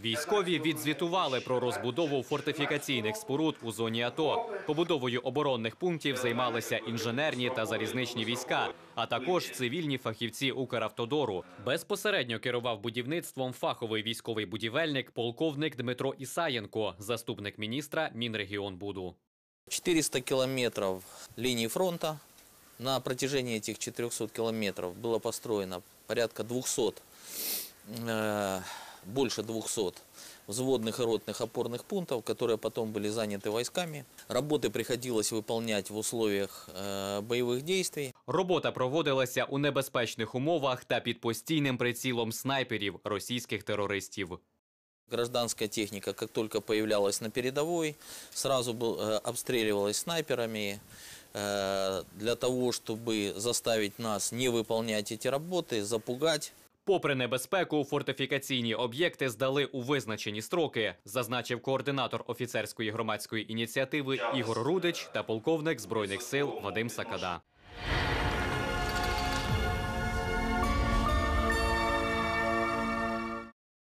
Військові відзвітували про розбудову фортифікаційних споруд у зоні АТО. Побудовою оборонних пунктів займалися інженерні та залізничні війська, а також цивільні фахівці Укравтодору. Безпосередньо керував будівництвом фаховий військовий будівельник полковник Дмитро Ісаєнко, заступник міністра Мінрегіонбуду. 400 километров линии фронта. На протяжении этих 400 километров было построено порядка 200, э, больше 200 взводных и ротных опорных пунктов, которые потом были заняты войсками. Работы приходилось выполнять в условиях э, боевых действий. Робота проводилася у небезпечних умовах та під постійним прицілом снайперів російських терористів. Гражданская техника, как только появлялась на передовой, сразу был, э, обстреливалась снайперами э, для того, чтобы заставить нас не выполнять эти работы, запугать. Попри небезпеку, фортифікаційні об'єкти здали у визначені строки, зазначив координатор офіцерської громадської ініціативи Ігор Рудич та полковник збройних сил Вадим Сакада.